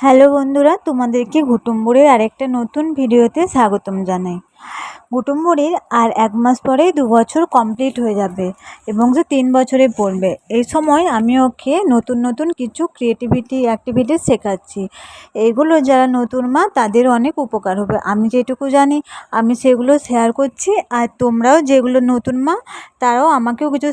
Hello বন্ধুরা তোমাদেরকে ঘুটুম্বুরের আরেকটা নতুন ভিডিওতে স্বাগতম জানাই। কুটুম্বুরির আর এক মাস পরেই দু বছর কমপ্লিট হয়ে যাবে এবং সে তিন বছরে পড়বে। এই সময় আমি ওকে নতুন নতুন কিছু ক্রিয়েটিভিটি অ্যাক্টিভিটি শেখাচ্ছি। এগুলো যারা নতুন মা, তাদের অনেক উপকার হবে। আমি যেটুকু জানি, আমি সেগুলো শেয়ার করছি আর তোমরাও যেগুলো নতুন মা, তারাও আমাকেও কিছু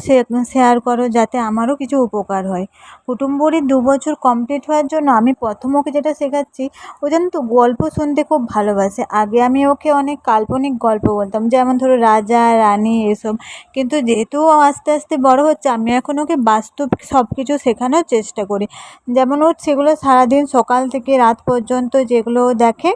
শেয়ার করো যাতে আমারও কিছু উপকার হয়। কুটুম্বুরির দু বছর কমপ্লিট হওয়ার জন্য আমি প্রথম ওকে যেটা শেখাচ্ছি, ও জানো তো গল্প শুনতে খুব ভালোবাসে। আগে আমি ওকে অনেক কাল্পনিক গল্প বলতাম, যেমন ধরো রাজা, রানী এসব। কিন্তু যেহেতু আস্তে আস্তে বড় হচ্ছে, আমি এখন ওকে বাস্তব সব কিছু শেখানোর চেষ্টা করি। যেমন ও সেগুলো সারাদিন সকাল থেকে রাত পর্যন্ত যেগুলো দেখে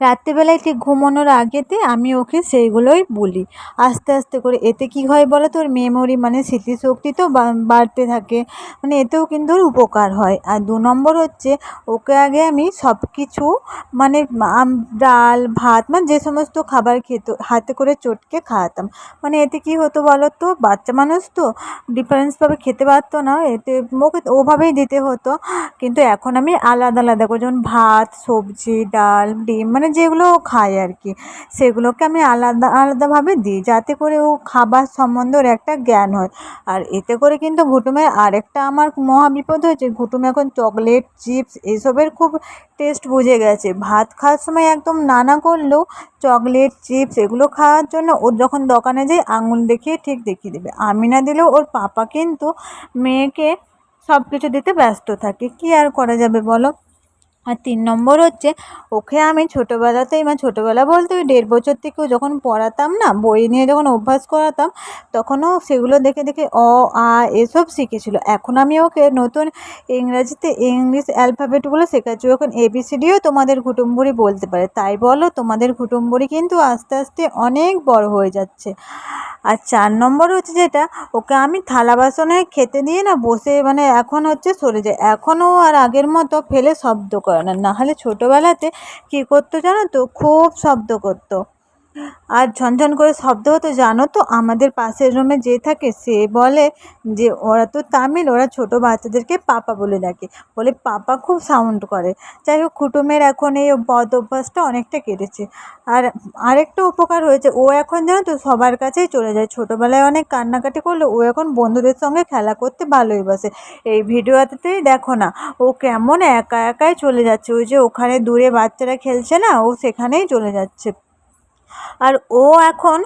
রাত্রিবেলায় ঠিক ঘুমানোর আগেতে আমি ওকে সেইগুলোই বলি। আস্তে আস্তে করে, এতে কী হয় বলো তো ওর মেমোরি মানে স্মৃতিশক্তি তো বাড়তে থাকে। মানে এতেও কিন্তু ওর উপকার হয়। আর দু নম্বর হচ্ছে, ওকে আগে আমি সব কিছু মানে ডাল, ভাত মানে যে সমস্ত খাবার খেত, হাতে করে চটকে খাওয়াতাম। মানে এতে কী হতো বলো তো, বাচ্চা মানুষ তো ডিফারেন্সভাবে খেতে পারতো না। এতে ওকে ওভাবেই দিতে হতো। কিন্তু এখন আমি আলাদা আলাদা করে যেমন ভাত, সবজি, ডাল ডিম মানে যেগুলো ও খায় আর কি সেগুলোকে আমি আলাদা, আলাদাভাবে দিই যাতে করে ও খাবার সম্বন্ধে ওর একটা জ্ঞান হয়। আর এতে করে কিন্তু ঘুটুমের আরেকটা আমার মহা বিপদ হয়েছে, ঘুটুম এখন চকলেট, চিপস এসবের খুব টেস্ট বুঝে গেছে। ভাত খাওয়ার সময় একদম নানা করলেও চকলেট, চিপস এগুলো খাওয়ার জন্য ওর যখন দোকানে যাই, আঙুল দেখিয়ে ঠিক দেখিয়ে দেবে। আমি না দিলেও ওর পাপা কিন্তু মেয়েকে সব কিছু দিতে ব্যস্ত থাকে। কী আর করা যাবে বলো? আর তিন নম্বর হচ্ছে, ওকে আমি ছোটোবেলাতেই মানে ছোটোবেলা বলতে ওই দেড় বছর থেকেও যখন পড়াতাম না, বই নিয়ে যখন অভ্যাস করাতাম, তখনও সেগুলো দেখে দেখে অ, আ এসব শিখেছিলো। এখন আমি ওকে নতুন ইংরাজিতে ইংলিশ অ্যালফাবেটগুলো শেখাচ্ছি। এখন এবিসিডিও তোমাদের কুটুম্বুরি বলতে পারে। তাই বলো, তোমাদের কুটুম্বুরি কিন্তু আস্তে আস্তে অনেক বড় হয়ে যাচ্ছে। আর চার নম্বর হচ্ছে যেটা, ওকে আমি থালা বাসনে খেতে দিয়ে না বসে মানে এখন হচ্ছে সরে যায়। এখনও আর আগের মতো ফেলে শব্দ করে না। নাহলে ছোটোবেলাতে কী করতো জানো তো? খুব শব্দ করতো। আর ঝনঝন করে শব্দ হতো, জানো তো, আমাদের পাশের রুমে যে থাকে, সে বলে যে, ওরা তো তামিল, ওরা ছোটো বাচ্চাদেরকে পাপা বলে ডাকে। বলে, পাপা খুব সাউন্ড করে। যাই হোক, কুটুমের এখন এই বদ অভ্যাসটা অনেকটা কেটেছে। আর আরেকটা উপকার হয়েছে, ও এখন জানো তো সবার কাছেই চলে যায়। ছোটোবেলায় অনেক কান্নাকাটি করলে ও এখন বন্ধুদের সঙ্গে খেলা করতে ভালোই বাসে। এই ভিডিওতেই দেখো না, ও কেমন একা একাই চলে যাচ্ছে। ওই যে ওখানে দূরে বাচ্চারা খেলছে না, ও সেখানেই চলে যাচ্ছে। আর ও এখন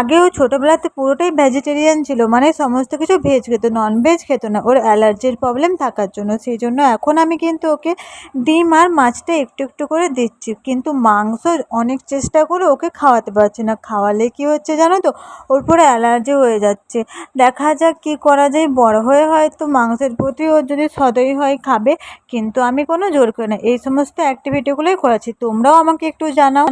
আগেও ছোটোবেলাতে পুরোটাই ভেজিটেরিয়ান ছিল মানে সমস্ত কিছু ভেজ খেত ননভেজ খেত না, ওর অ্যালার্জির প্রবলেম থাকার জন্য। সেই জন্য এখন আমি কিন্তু ওকে ডিম আর মাছটা একটু একটু করে দিচ্ছি, কিন্তু মাংস অনেক চেষ্টা করে ওকে খাওয়াতে পারছি না। খাওয়ালে কী হচ্ছে জানো তো? ওর পরে অ্যালার্জি হয়ে যাচ্ছে। দেখা যাক কী করা যায়। বড় হয়ে হয়তো মাংসের প্রতি ওর যদি সদয় হয়, খাবে, কিন্তু আমি কোনো জোর করি না। এই সমস্ত অ্যাক্টিভিটিগুলোই করাচ্ছি। তোমরাও আমাকে একটু জানাও।